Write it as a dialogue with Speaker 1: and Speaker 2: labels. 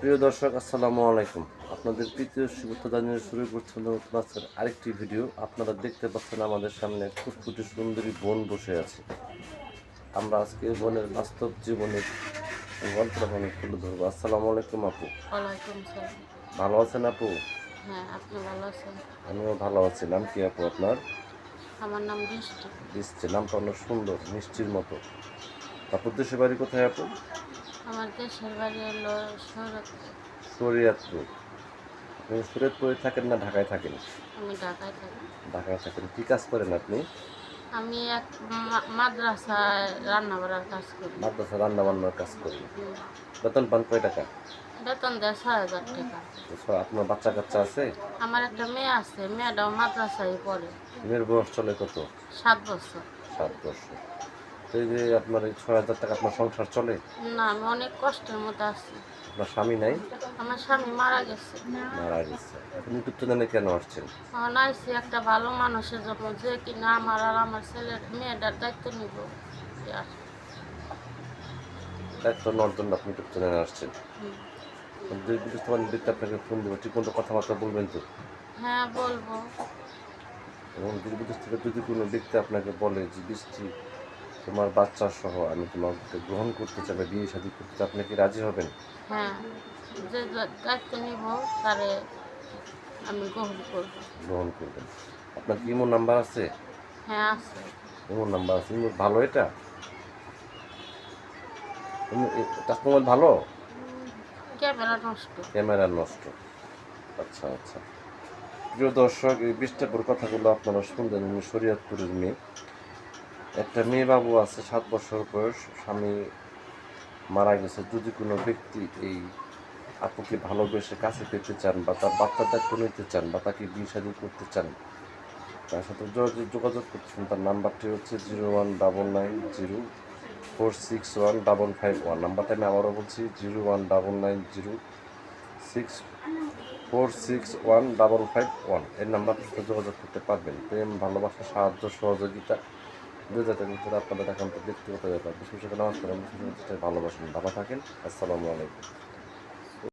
Speaker 1: প্রিয় দর্শক আসসালামু আলাইকুম। আপনাদের তৃতীয় জানিয়ে শুরু করছেন নতুন আজকের আরেকটি ভিডিও। আপনারা দেখতে পাচ্ছেন আমাদের সামনে ফুটফুটে সুন্দরী বোন বসে আছে। আমরা আজকে বোনের বাস্তব জীবনের গল্পটা মানে তুলে ধরবো। আসসালামু আলাইকুম আপু। ভালো আছেন আপু?
Speaker 2: হ্যাঁ
Speaker 1: আমিও ভালো আছি। নাম কি আপু আপনার?
Speaker 2: আমার নাম বৃষ্টি
Speaker 1: দিচ্ছে নামটা অনেক সুন্দর মিষ্টির মতো। আপুর দেশের বাড়ি কোথায় আপু?
Speaker 2: আমার দেশের বাড়ি হলো শরৎ
Speaker 1: শরিয়াতপুর আপনি সুরেতপুরে থাকেন না ঢাকায় থাকেন?
Speaker 2: আমি ঢাকায় থাকি।
Speaker 1: ঢাকায় থাকেন। কী কাজ করেন আপনি?
Speaker 2: আমি এক মাদ্রাসায় রান্না বাড়ার কাজ করি।
Speaker 1: মাদ্রাসা রান্না বান্নার কাজ করি। বেতন পান কয় টাকা?
Speaker 2: বেতন দেয় ছয় হাজার টাকা।
Speaker 1: আপনার বাচ্চা কাচ্চা আছে?
Speaker 2: আমার একটা মেয়ে আছে মেয়েটাও মাদ্রাসায় পড়ে।
Speaker 1: মেয়ের বয়স চলে কত?
Speaker 2: সাত বছর।
Speaker 1: সাত বছর। তো এই যে আপনার এই ছয় হাজার টাকা আপনার সংসার চলে?
Speaker 2: না আমি অনেক কষ্টের মধ্যে আছি।
Speaker 1: আপনার স্বামী নাই?
Speaker 2: আমার স্বামী মারা গেছে।
Speaker 1: মারা গেছে। ইউটিউব চ্যানেলে কেন আসছেন?
Speaker 2: আইসি একটা ভালো মানুষের জন্য যে কিনা আমার আর আমার ছেলের মেয়েটার দায়িত্ব নিব।
Speaker 1: দায়িত্ব নেওয়ার জন্য আপনি চ্যানেলে আসছেন। বিদেশ তোমার দেখতে আপনাকে ফোন দেবো ঠিক মতো কথাবার্তা বলবেন তো?
Speaker 2: হ্যাঁ বলব।
Speaker 1: এবং বিদেশ থেকে যদি কোনো ব্যক্তি আপনাকে বলে যে বৃষ্টি তোমার বাচ্চা সহ আমি তোমাকে গ্রহণ করতে চাই বিয়ে শাদী করতে চাই আপনি কি রাজি হবেন?
Speaker 2: হ্যাঁ যে দায়িত্ব নিব তারে আমি গ্রহণ করব।
Speaker 1: গ্রহণ করবেন। আপনার কি ইমো নাম্বার আছে?
Speaker 2: হ্যাঁ আছে।
Speaker 1: ইমো নাম্বার আছে। ইমো ভালো এটা? টাচ মোবাইল ভালো?
Speaker 2: ক্যামেরা নষ্ট।
Speaker 1: ক্যামেরা নষ্ট। আচ্ছা আচ্ছা। প্রিয় দর্শক এই বিষ্টাপুর কথাগুলো আপনারা শুনলেন উনি শরীয়তপুরের মেয়ে। একটা মেয়ে বাবু আছে, সাত বছর বয়স, স্বামী মারা গেছে। যদি কোনো ব্যক্তি এই আপুকে ভালোবেসে কাছে পেতে চান বা তার বাচ্চার দায়িত্ব নিতে চান বা তাকে বিয়ে করতে চান, তার সাথে যোগাযোগ যোগাযোগ করতেছেন, তার নাম্বারটি হচ্ছে zero one double nine zero four six one double five one. নাম্বারটা আমি আবারও বলছি, zero one double nine zero six four six one double five one. এই নাম্বারটিতে যোগাযোগ করতে পারবেন। প্রেম, ভালোবাসা, সাহায্য, সহযোগিতা হাজার টাকার আপনাদের একান্ত ব্যক্তিগত ব্যাপার। বিশেষ করে পড়েন বিশেষ ভালোবাসেন ভালো থাকেন। আসসালামু আলাইকুম।